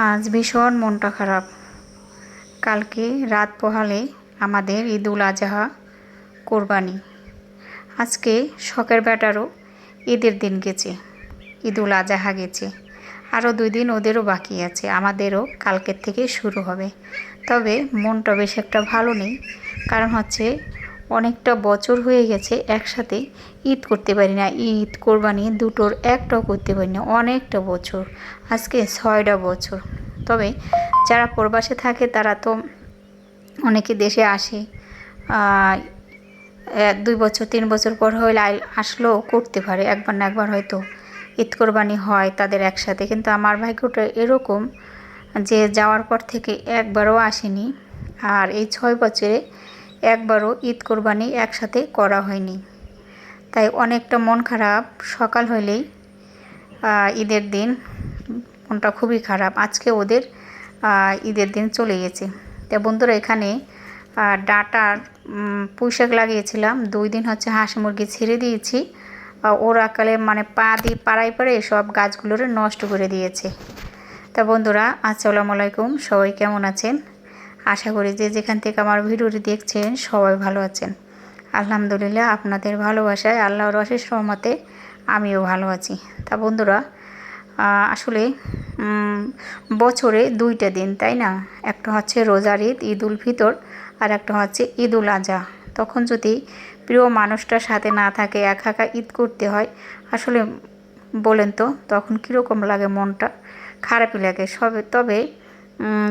আজ ভীষণ মনটা খারাপ। কালকে রাত পোহালে আমাদের ঈদুল আজহা কোরবানি। আজকে শখের বেটারও ঈদের দিন গেছে, ঈদুল আজহা গেছে। আরও দুই দিন ওদেরও বাকি আছে, আমাদেরও কালকের থেকে শুরু হবে। তবে মনটা বেশ একটা ভালো নেই, কারণ হচ্ছে অনেকটা বছর হয়ে গেছে একসাথে ঈদ করতে পারি না। ঈদ, কোরবানি দুটোর একটাও করতে পারি না। অনেকটা বছর। আজকে ছয়টা বছর। তবে যারা প্রবাসে থাকে, তারা তো অনেকে দেশে আসে। দুই বছর, তিন বছর পর আই- আসলেও করতে পারে। একবার না একবার হয়তো ঈদ, কোরবানি হয় তাদের একসাথে। কিন্তু আমার ভাগ্যটা এরকম যে যাওয়ার পর থেকে একবারও আসেনি। আর এই ছয় বছরে একবারও ঈদ কোরবানি একসাথে করা হয়নি। তাই অনেকটা মন খারাপ সকাল হলেই ঈদের দিন মনটা খুবই খারাপ। আজকে ওদের ঈদের দিন চলে গেছে। তা বন্ধুরা, এখানে ডাঁটার পুঁইশাক লাগিয়েছিলাম। দুই দিন হচ্ছে হাঁস মুরগি ছেড়ে দিয়েছি। ওর আকালে মানে পা দিয়ে পাড়াই পাড়ে সব গাছগুলোরে নষ্ট করে দিয়েছে। তা বন্ধুরা, আসসালামু আলাইকুম। সবাই কেমন আছেন? আশা করি যে যেখান থেকে আমার ভিডিওটি দেখছেন, সবাই ভালো আছেন। আলহামদুলিল্লাহ আপনাদের ভালোবাসায়, আল্লাহর অশেষ রহমতে আমিও ভালো আছি। তা বন্ধুরা আসলে বছরে দুইটা দিন, তাই না? একটা হচ্ছে রোজার ঈদ ঈদ উল ফিতর, আর একটা হচ্ছে ঈদ উল আজহা তখন যদি প্রিয় মানুষটার সাথে না থাকে, একা একা ঈদ করতে হয়, আসলে বলেন তো, তখন কীরকম লাগে মনটা? খারাপই লাগে। সবে, তবে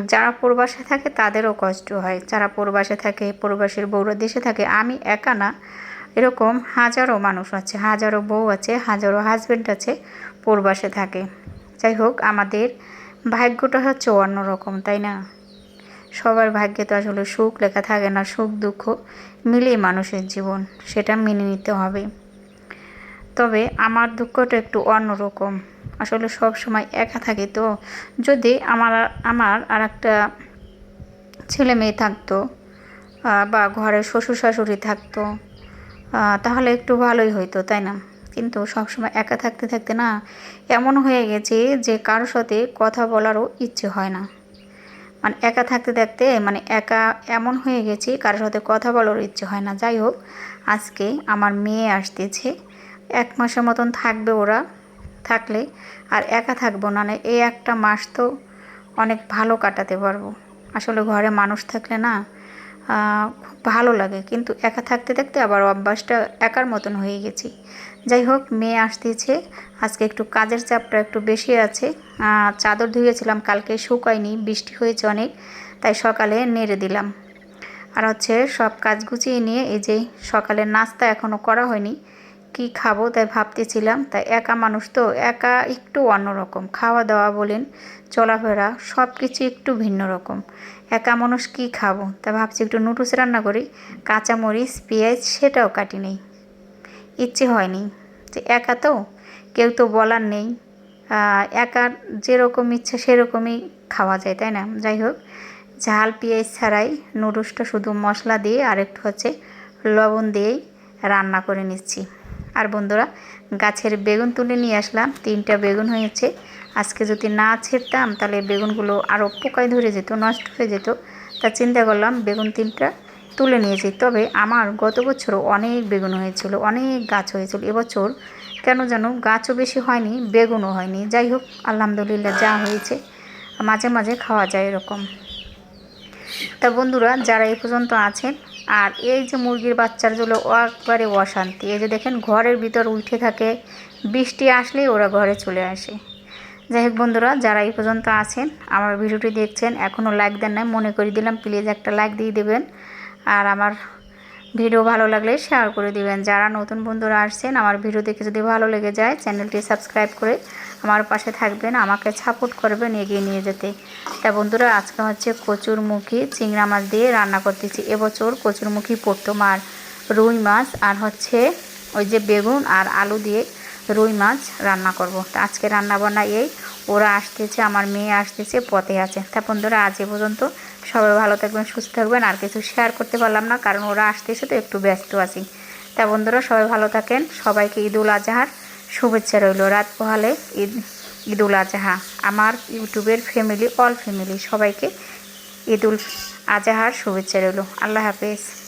যারা প্রবাসে থাকে তাদেরও কষ্ট হয়। যারা প্রবাসে থাকে, প্রবাসের বউরা দেশে থাকে, আমি একা না। এরকম হাজারো মানুষ আছে, হাজারো বউ আছে, হাজারো হাজব্যান্ড আছে প্রবাসে থাকে। যাই হোক, আমাদের ভাগ্যটা হচ্ছে অন্যরকম, তাই না? সবার ভাগ্যে তো আসলে সুখ লেখা থাকে না, সুখ দুঃখ মিলেই মানুষের জীবন, সেটা মেনে নিতে হবে। তবে আমার দুঃখটা একটু অন্যরকম। আসলে সব সময় একা থাকি তো। যদি আমার আমার আর একটা ছেলে মেয়ে থাকতো বা ঘরে শ্বশুর শাশুড়ি থাকতো তাহলে একটু ভালোই হইতো, তাই না? কিন্তু সবসময় একা থাকতে থাকতে না, এমন হয়ে গেছে যে কারোর সাথে কথা বলারও ইচ্ছে হয় না। মানে একা থাকতে থাকতে মানে একা এমন হয়ে গেছি কারোর সাথে কথা বলার ইচ্ছে হয় না। যাই হোক, আজকে আমার মেয়ে আসতেছে, এক মাসের মতন থাকবে ওরা। থাকলে আর একা থাকব না এই একটা মাস তো অনেক ভালো কাটাতে পারব। আসলে ঘরে মানুষ থাকলে না খুব ভালো লাগে। কিন্তু একা থাকতে থাকতে আবার অভ্যাসটা একার মতন হয়ে গেছি। যাই হোক, মেয়ে আসতেছে। আজকে একটু কাজের চাপটা একটু বেশি আছে। চাদর ধুয়েছিলাম, কালকে শুকায়নি, বৃষ্টি হয়েছে অনেক, তাই সকালে নেড়ে দিলাম। আর হচ্ছে সব কাজ গুছিয়ে নিয়ে এই যে সকালের নাস্তা এখনও করা হয়নি কি খাব তাই ভাবতেছিলাম, তাই একা মানুষ তো, একা একটু অন্যরকম। খাওয়া দাওয়া বলেন, চলাফেরা সব কিছু একটু ভিন্ন রকম। একা মানুষ কি খাব? তাই ভাবছি একটু নুডলস রান্না করি, কাঁচামরিচ, পেঁয়াজ, সেটাও কাটি নেই। ইচ্ছে হয়নি। যে একা তো? কেউ তো বলার নেই। একা যেরকম ইচ্ছা সেরকমই খাওয়া যায়, তাই না? যাই হোক, ঝাল, পেঁয়াজ ছাড়াই নুডলসটা শুধু মশলা দিয়ে আর একটু হচ্ছে লবণ দিয়েই রান্না করে নিচ্ছি। আর বন্ধুরা, গাছের বেগুন তুলে নিয়ে আসলাম। তিনটা বেগুন হয়েছে। আজকে যদি না ছেড়তাম, তাহলে বেগুনগুলো আরও পোকায় ধরে যেত, নষ্ট হয়ে যেত। তা চিন্তা করলাম, বেগুন তিনটা তুলে নিয়েছি। তবে আমার গত বছরও অনেক বেগুন হয়েছিল, অনেক গাছ হয়েছিল। এবছর কেন যেন গাছও বেশি হয়নি, বেগুনও হয়নি। যাই হোক, আলহামদুলিল্লাহ যা হয়েছে, মাঝে মাঝে খাওয়া যায় এরকম। তা বন্ধুরা, যারা এ পর্যন্ত আছেন আর এই যে মুরগির বাচ্চাগুলো একবারে অশান্তি। এই যে দেখেন, ঘরের ভিতর উঠে থাকে, বৃষ্টি আসলেই ওরা ঘরে চলে আসে। যাই হোক বন্ধুরা, যারা এই পর্যন্ত আছেন, আমার ভিডিওটি দেখছেন, এখনও লাইক দেন নাই, মনে করে দিলাম প্লিজ একটা লাইক দিয়ে দেবেন। আর আমার ভিডিও ভালো লাগলে শেয়ার করে দিবেন। যারা নতুন বন্ধুরা আসছেন, আমার ভিডিও দেখে যদি ভালো লেগে যায় চ্যানেলটি সাবস্ক্রাইব করে আমার পাশে থাকবেন, আমাকে সাপোর্ট করবেন এগিয়ে নিয়ে যেতে। তা বন্ধুরা, আজকে হচ্ছে কচুরমুখী চিংড়া মাছ দিয়ে রান্না করতেছি। এবছর কচুরমুখী পড়তো মার রুই মাছ আর হচ্ছে ওই যে বেগুন আর আলু দিয়ে রুই মাছ রান্না করব। তা আজকে রান্না বান্না এই, ওরা আসতেছে, আমার মেয়ে আসতেছে, পথে আছে। তা বন্ধুরা, আজ এ পর্যন্ত সবাই ভালো থাকবেন, সুস্থ থাকবেন, আর কিছু শেয়ার করতে পারলাম না, কারণ ওরা আসতেছে তো একটু ব্যস্ত আছি। তা বন্ধুরা, সবাই ভালো থাকেন, সবাইকে ঈদুল আজহার শুভেচ্ছা রইল রাত পোহালে, ঈদ ঈদুল আজহা। আমার ইউটিউবের ফ্যামিলি অল ফ্যামিলি সবাইকে ঈদুল আজহার শুভেচ্ছা রইল। আল্লাহ হাফেজ।